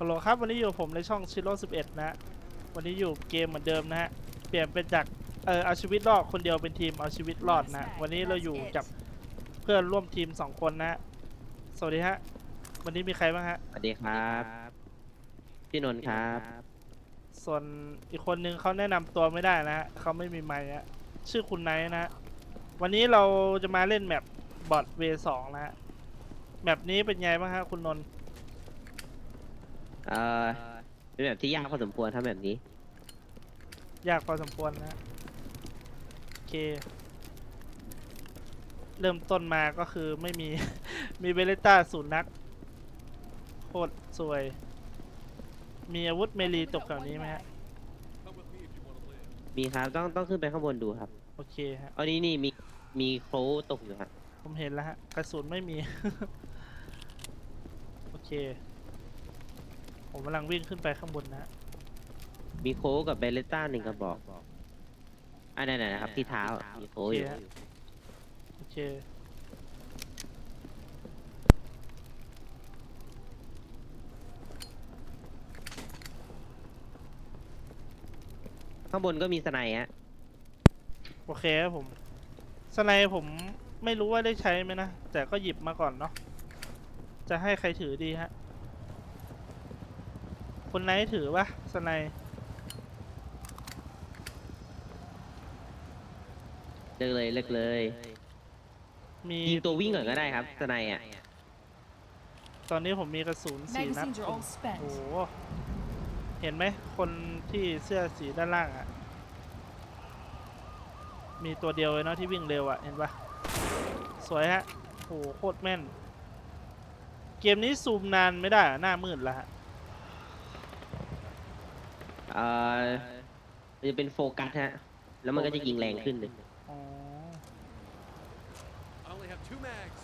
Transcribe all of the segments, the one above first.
ฮัลโหลครับวันนี้อยู่กับผมในช่องชิโร่11 นะวันนี้อยู่เกมเหมือนเดิมนะฮะเปลี่ยนเป็นจากเออเอาชีวิตรอดคนเดียวเป็นทีมเอาชีวิตรอดนะวันนี้เราอยู่กับเพื่อนร่วมทีม 2 คนนะฮะสวัสดีฮะวันนี้มีใครบ้างฮะสวัสดีครับ พี่นนท์ครับ ส่วนอีกคนนึงเขาแนะนำตัวไม่ได้นะฮะเขาไม่มีไมค์ฮะชื่อคุณไนท์นะฮะวันนี้เราจะมาเล่นแมปบอทเวสองนะฮะแมปนี้เป็นไงบ้างฮะคุณนนท์ เอ่อเป็นแบบที่ยากพอสมควรทำแบบนี้ ยากพอสมควรนะฮะโอเค เริ่มต้นมาก็คือไม่มี มีเบเลต้าศูนย์นัก โคตรสวย มีอาวุธเมลีตกแถวนี้ไหมฮะ มีครับต้องต้องขึ้นไปข้างบนดูครับโอเคฮะอันนี้นี่มีมีโคลตกอยู่ครับผมเห็นแล้วฮะ กระสุนไม่มี โอเค ผมกำลังวิ่งขึ้นไปข้างบนนะฮะมีโคลกับเบเลต้าหนึ่งกระบอก อันนั้นนะนะครับที่เท้ามีโคลอยู่โอเคข้างบนก็มีสไนด์ฮะโอเคครับผมสไนด์ผมไม่รู้ว่าได้ใช้ไหมนะ แต่ก็หยิบมาก่อนเนาะจะให้ใครถือดีฮะ คนไหนถือปะสไนด์เลิกเลยเลิกเลยมียิงตัววิ่งก่อนก็ได้ครับสไนด์อะตอนนี้ผมมีกระสุนสี่นัด Magazines are all โอ้ spent. โหเห็นไหม คนที่เสื้อสีด้านล่างอะ่ะ มีตัวเดียวเลยเนาะที่วิ่งเร็วอะ่ะ เห็นปะสวยฮะโอ้โหโคตรแม่น เกมนี้ซูมนานไม่ได้อะหน้ามืดแล้วฮะเอ่อมันจะเป็นโฟกัสฮะ แล้วมันก็จะยิงแรงขึ้นเลย อ๋อ I only have two mags.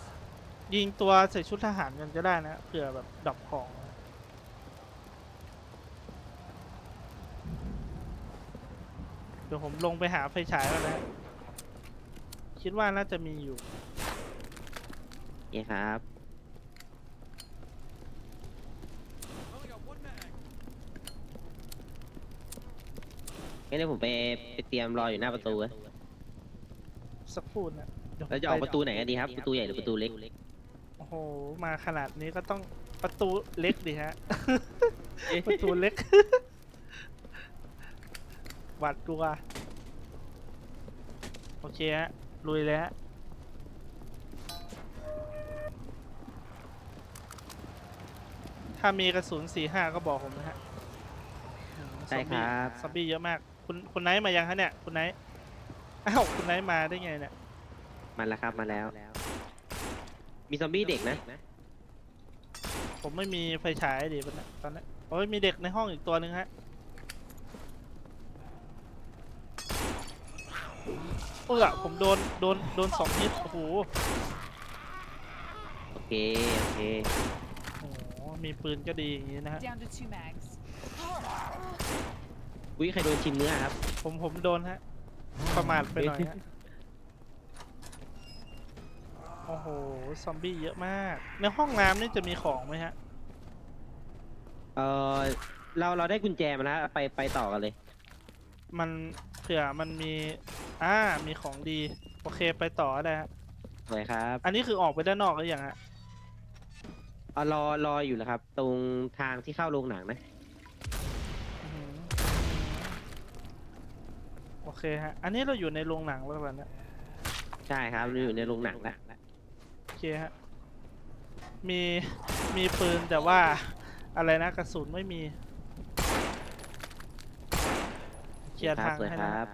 ยิงตัวใส่ชุดทหารกันก็ได้นะเผื่อแบบดรอปของ เดี๋ยวผมลงไปหาไฟฉายแล้วนะ คิดว่าน่าจะมีอยู่นี่ครับ I only got one mag. งั้นเดี๋ยวผมไปไปเตรียมรออยู่หน้าประตูอะสักครู่นะเดี๋ยวผมแล้วจะออกไปประตูไหนกันดีครับ ประตูใหญ่หรือประตูเล็ก โอ้โห มาขนาดนี้ก็ต้องประตูเล็กดิฮะ ประตูเล็ก หวัดกลัว โอเคฮะ ลุยเลยฮะถ้ามีกระสุนสี่ห้าก็บอกผมนะฮะ อืมใช่ครับ ซอมบี้เยอะมาก คุณคุณไนท์มายังฮะเนี่ย คุณไนท์อ้าวคุณไนท์มาได้ไงเนี่ย มาแล้วครับมาแล้ว มีซอมบี้เด็กนะ ผมไม่มีไฟฉายดิมันน่ะตอนนี้โอ้ยมีเด็กในห้องอีกตัวหนึ่งฮะ เออผมโดนโดนโดนสองฮิตโอ้โห โอเค โอเค โอ้โหมีปืนก็ดีอย่างนี้นะฮะ Down to two mags. วิใครโดนชิมเนื้อครับผมผมโดนฮะ ประมาทไปหน่อยฮะโอ้โห ซอมบี้เยอะมาก ในห้องน้ำนี่จะมีของไหมฮะ เออเราเราได้กุญแจมาแล้วไปไปต่อกันเลย มันเผื่อมันมี อ่า มีของดี โอเคไปต่อได้ฮะสวยครับอันนี้คือออกไปด้านนอกหรือยังฮะ เอารอรออยู่แล้วครับ ตรงทางที่เข้าโรงหนังนะ อื้อหือโอ เคฮะ อันนี้เราอยู่ในโรงหนังแล้วแบบนี้ยใช่ครับเราอยู่ในโรงหนังแล้วโอเคฮะ มีมีปืนแต่ว่าอะไรนะกระสุนไม่มี เคลียร์ทางสวยให้คนะรับ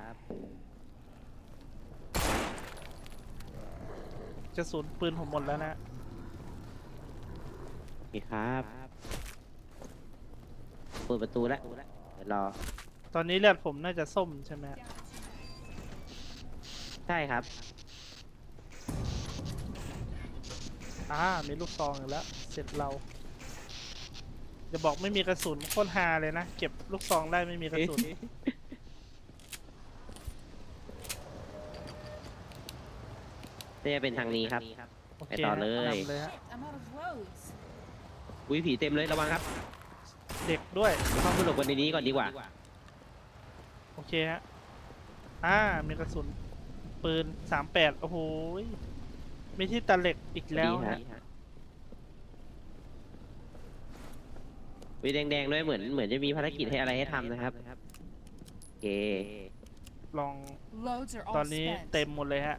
กระสุนปืนผมหมดแล้วนะ นี่ครับเปิดประตูแล้วเดี๋ยวรอตอนนี้เลือดผมน่าจะส้มใช่ไหมฮะ ใช่ครับ อ่ามีลูกซองอยู่แล้ว เสร็จเราจะบอกไม่มีกระสุนโคตรฮาเลยนะ เก็บลูกซองได้ไม่มีกระสุนนี่จะเป็นทางนี้ครับ โอไปเคต่อฮะเลย นำเลยฮะ Shit, I'm out of roads. อุ้ยผีเต็มเลยระวังครับเด็กด้วย เข้าสนุกกันในนี้ก่อนดีกว่า โอเคฮะ อ่า มีกระสุน ปืนสามแปดโอ้โหยมีที่ตะเหล็กอีกแล้วดีฮะฮะมีแดงๆด้วยเหมือนเหมือนจะมีภารกิจให้อะไรให้ทำนะครับโอเคลอง Loads are ต all อนนี้ spent. เต็มหมดเลยฮะ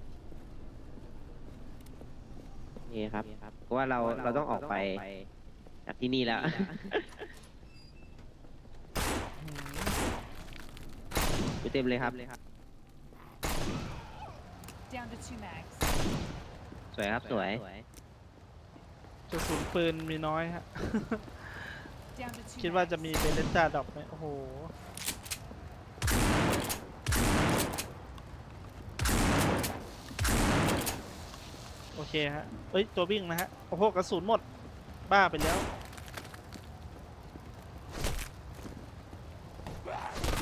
นี่ครับเพราะว่าเราเราต้องออกไปจากที่นี่แล้วอืมไปเต็มเลยครับ Down to two mags. สวยครับสวย กระสุนปืนมีน้อยฮะ Down to two คิดว่าจะ mags. มีเบเลต้าดอกไหมโอ้โห โอเคฮะ เอ้ย ตัววิ่งนะฮะ โอ้โห กระสุนหมด บ้าไปแล้ว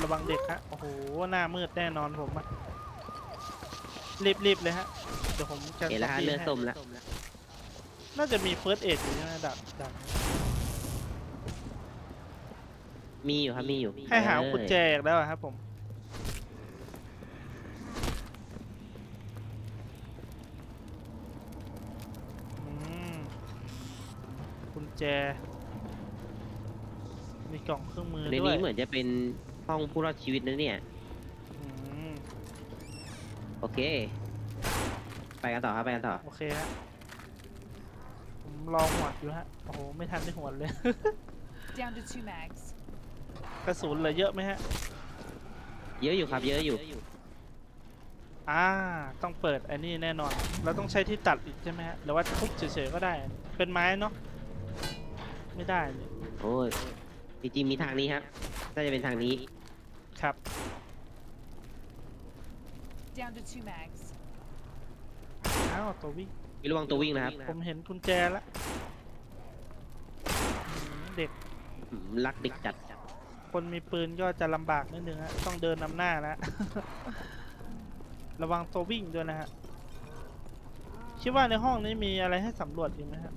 ระวังเด็กฮะ โอ้โห หน้ามืดแน่นอนผมอะ รีบๆเลยฮะ เดี๋ยวผมจะเห็นแล้วฮะสปีดเลือดให้ส้มแล้ว น่าจะมีเฟิร์สเอ็ดอยู่ใช่ไหมดับดับมีอยู่ครับมีอยู่ให้หาเออกุญแจอีกแล้วอะครับผม อืมกุญแจ มีกล่องเครื่องมือในด้วยนี้เหมือนจะเป็นห้องผู้รอดชีวิตนะเนี่ยอืม โอเค ไปกันต่อครับไปกันต่อ โอเคฮะผมรอหวดอยู่ฮะ โอ้โห ไม่ทันได้หวดเลย Down to two mags. กระสุนเหลือเยอะไหมฮะ เยอะอยู่ครับ เยอะอยู่ อ่า ต้องเปิดอันนี้แน่นอน เราต้องใช้ที่ตัดอีกใช่ไหมฮะ หรือว่าทุบเฉยๆก็ได้ เป็นไม้เนาะ ไม่ได้นี่โอ้ยจริงๆมีทางนี้ครับน่าจะเป็นทางนี้ ครับ Down to two mags. อ้าวตัววิ่งมีระวังตัววิ่งนะครับผมเห็นกุญแจแล้วอืมเด็กอืมรักเด็กจัดคนมีปืนก็จะลำบากนิดนึงฮะต้องเดินนำหน้าแล้วระวังตัววิ่งด้วยนะฮะคิดว่าในห้องนี้มีอะไรให้สำรวจอีกไหมฮะ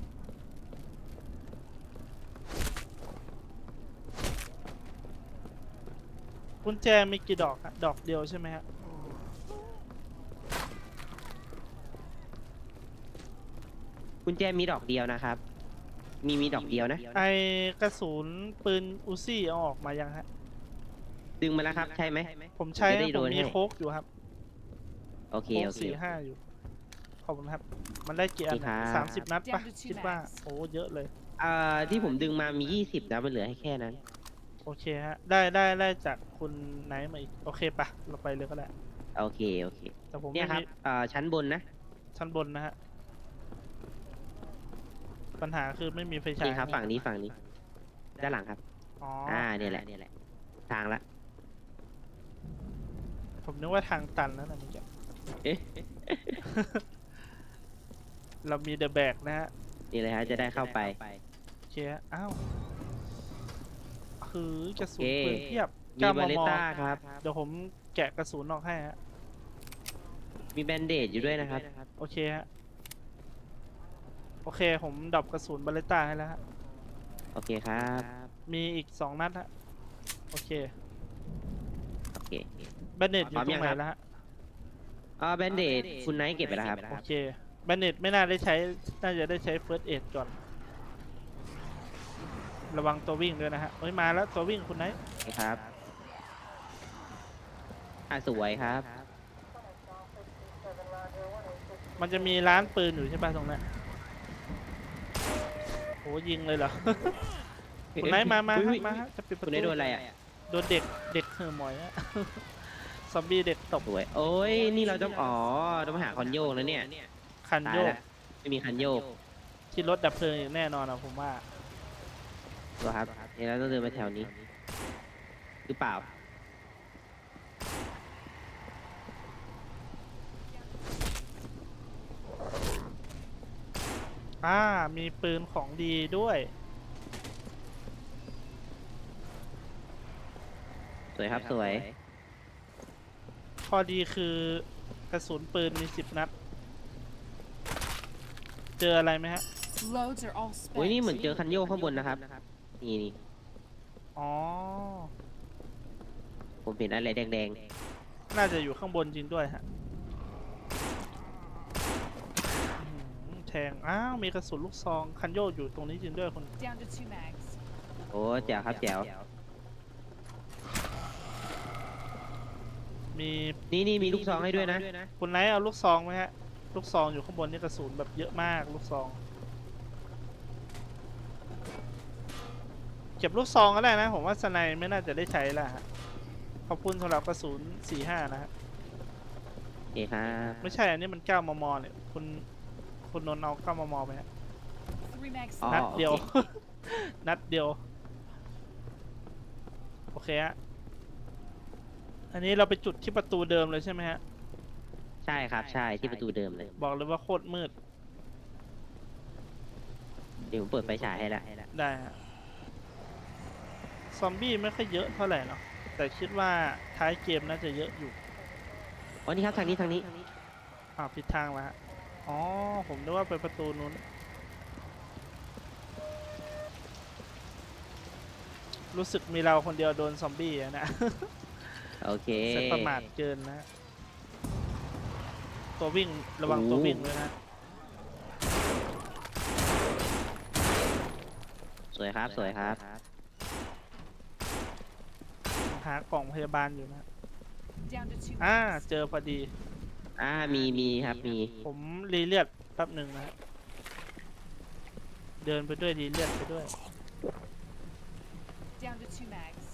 กุญแจมีกี่ดอกฮะดอกเดียวใช่ไหมฮะ กุญแจมีดอกเดียวนะครับ มีมีดอกเดียวนะ ไอกระสุนปืนอูซี่เอาออกมายังฮะ ดึงมาแล้วครับ ใช่ไหม ผมใช้จะได้ผโดมนมีให้ โค้กอยู่ครับโอเค โค้กโอเค สี่ห้าอยู่ ขอบคุณครับ มันได้กี่อันนี่ครับสามสิบนัดปะ Down to two คิดว่า mags โอ้เยอะเลยอ่าที่ผมดึงมามียี่สิบนะมันเหลือให้แค่นั้น โอเคฮะ ได้ได้ได้จากคุณไนท์มาอีก โอเคปะเราไปเลยก็ได้ โอเค โอเค แต่ผมเนี่ยไม่ครับมีอ่าชั้นบนนะ ชั้นบนนะฮะ ปัญหาคือไม่มีไฟฉายนี่ครับฝั่งนี้ฝั่งนี้ ด้านหลังครับ อ๋ออ่าเนี่ยแหละเนี่ยแหละ ทางละ ผมนึกว่าทางตันแล้วนะเมื่อกี้เอ๊ะ เรามีเดอะแบกนะฮะนี่เลยฮะจะได้เข้าไป โอเคฮะอ้าวคือกระสุนโอเค ปืนเทียบมี9บาเลมมต้าครับ เดี๋ยวผมแกะกระสุนออกให้ฮะมีแบนเดจอยู่ด้วยนะครับ โอเคฮะ โอเค ผมดรอปกระสุนบาเลต้าให้แล้วฮะ โอเคครับ มีอีกสองนัดฮะ โอเคโอเคแบนเนตอยู่พร้อมตรยังงไหนครับแล้วฮะ อ่าแบนเดจคุณไนท์เก็บไปแล้วครับ โอเคแบนเนตไม่น่าได้ใช้ น่าจะได้ใช้เฟิร์สเอดก่อน ระวังตัววิ่งด้วยนะฮะเฮ้ยมาแล้วตัววิ่งคุณไนท์โอเคครับ อ่าสวยครับ มันจะมีร้านปืนอยู่ใช่ป่ะตรงนั้น โหยิงเลยเหรอ คุณไนท์มามาอุ๊ฮะยมาฮะจะปิดประคุณตูไนท์โดนอะไรอะโดนเด็กเด็กเห่อหมอยฮะซอมบี้เด็กตบสวยโอ้ยนี่เราต้องอ๋อต้องมาหาคอนโยกแล้วเนี่ยคันตายโยกแล้วไม่มีคันโยกที่รถดับเพลิงอย่างแน่นอนอะผมว่าตัวครับนี่เราต้องเดินมาแถวนี้หรือเปล่า อ่า มีปืนของดีด้วยสวยครับสวย ข้อดีคือกระสุนปืนมีสิบนัด เจออะไรไหมฮะ Loads are all โอ้ยนี่ spent. เหมือนเจอคันโยกข้างบนนะครับ นี่นี่อ๋อ ผมเห็นอะไรแดงน่าจะอยู่ข้างบนจริงด้วยฮะอื้อหือแทง อ้าว มีกระสุนลูกซอง คันโยกอยู่ตรงนี้จริงด้วยคุณ Down to two mags. ๆโอ้แจ๋วครับแจ๋วมีนี่นี่มีลูกซองให้ด้วยนะ คุณไนท์เอาลูกซองไหมฮะ ลูกซองอยู่ข้างบนนี่กระสุนแบบเยอะมาก ลูกซอง เก็บลูกซองก็ได้นะ ผมว่าสไนด์ไม่น่าจะได้ใช้แล้วฮะ ขอบคุณสำหรับกระสุนสี่ห้านะฮะ โอเคครับ ไม่ใช่ อันนี้มันเก้ามม เนี่ย คุณ คุณนนท์เอาเก้ามมไปฮะ Three mags. อ๋อ นัดเดียวโอเคนัดเดียว โอเคฮะ อันนี้เราไปจุดที่ประตูเดิมเลยใช่ไหมฮะ ใช่ครับใช่ที่ประตูเดิมเลย บอกเลยว่าโคตรมืด เดี๋ยวผมเปิดไฟฉายให้ละได้ฮะ ซอมบี้ไม่ค่อยเยอะเท่าไหร่เนาะแต่คิดว่าท้ายเกมน่าจะเยอะอยู่ อ๋อนี่ครับทางนี้ทางนี้ อ่าวผิดทางแล้วฮะ อ๋อ ผมนึกว่าไปประตูนู้น รู้สึกมีเราคนเดียวโดนซอมบี้อะนะ โอเค เซตประมาทเกินนะ ตัววิ่งระวังโอ้ตัววิ่งด้วยนะ สวยครับ สวยครับ หากล่องพยาบาลอยู่นะ Down to two อ่า mags. เจอพอดี อ่ามีมีครับมี ผมรีเลียดแป๊บหนึ่งนะฮะเดินไปด้วยรีเลียดไปด้วย Down to two mags.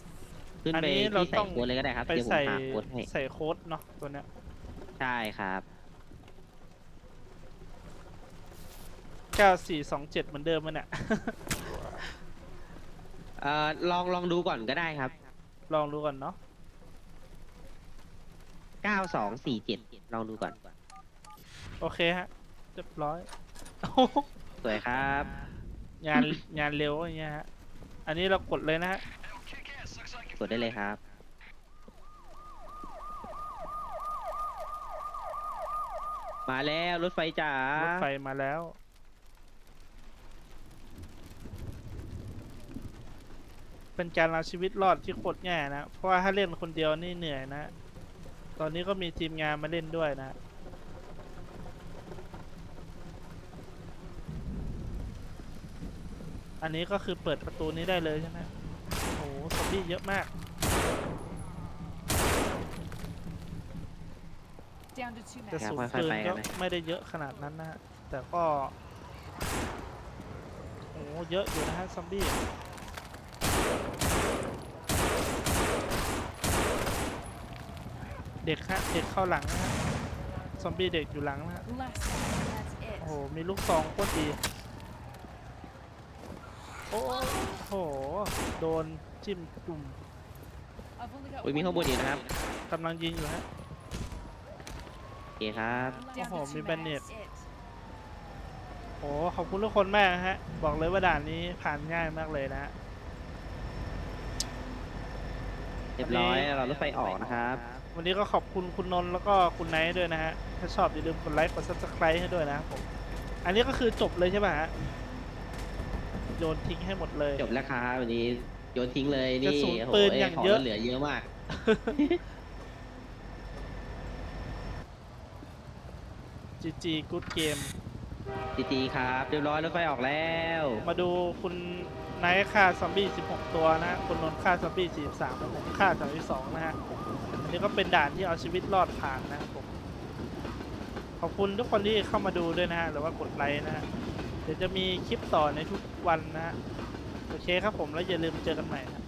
ขึ้นอันไปนี้เราที่ใส่ต้อง โค้ดเลยก็ได้ครับไปเดี๋ยวผมใส่หาโค้ดให้ใส่โค้ดเนาะตัวเนี้ยใช่ครับ9427เหมือนเดิมมันเนี่ย เอ่อลองลองดูก่อนก็ได้ครับ ลองดูก่อนเนาะ 9247ลองดูก่อน โอเคฮะเรียบร้อยสวยครับ งานงานเร็วอย่างเงี้ยฮะ อันนี้เรากดเลยนะฮะ กดได้เลยครับ มาแล้วรถไฟจ๋ารถไฟมาแล้ว เป็นการเอาชีวิตรอดที่โคตรง่ายนะ เพราะว่าถ้าเล่นคนเดียวนี่เหนื่อยนะ ตอนนี้ก็มีทีมงานมาเล่นด้วยนะ อันนี้ก็คือเปิดประตูนี้ได้เลยใช่ไหมโอ้โหซอมบี้เยอะมาก Down to two กระสุนค่อยๆปืนก็ไมไม่ได้เยอะขนาดนั้นนะฮะแต่ก็ โอ้โหเยอะอยู่นะฮะซอมบี้อะ เด็กฮะเด็กเข้าหลังนะฮะซอมบี้เด็กอยู่หลังนะฮะ Last one. That's it. โอ้โห มีลูกซองโคตรดี โอ้โห โดนจิ้มจุ่ม I've only got อุ้ยมี one ข้างบนอีก mag. นะครับกำลังยิงอยู่ฮะ โอเคครับ Down to Oh, two may mags. bandit. That's it. โอ้ขอบคุณทุกคนมากนะฮะ บอกเลยว่าด่านนี้ผ่านง่ายมากเลยนะฮะ เรียบร้อยเรารถไฟออกนะครับ วันนี้ก็ขอบคุณคุณนนท์แล้วก็คุณไนท์ด้วยนะฮะ ถ้าชอบอย่าลืมกดไลค์กด subscribe ให้ด้วยนะครับผม อันนี้ก็คือจบเลยใช่ป่ะฮะ โยนทิ้งให้หมดเลย จบแล้วครับวันนี้โยนทิ้งเลยกระนี่สุนโอ้โหปืนอย่างของเยอะ เหลือเยอะมากจีจีกู๊ดเกมจีจีครับ เรียบร้อยรถไฟออกแล้ว มาดูคุณไนท์ฆ่าซอมบี้ 16 ตัวนะฮะคุณนนท์ฆ่าซอมบี้ 43แล้วผมฆ่า32นะฮะอัน นี่ก็เป็นด่านที่เอาชีวิตรอดผ่านนะครับผม ขอบคุณทุกคนที่เข้ามาดูด้วยนะฮะหรือว่ากดไลค์นะฮะเดี๋ยวจะมีคลิปต่อในทุกวันนะฮะโอเคครับผมแล้วอย่าลืมเจอกันใหม่นะ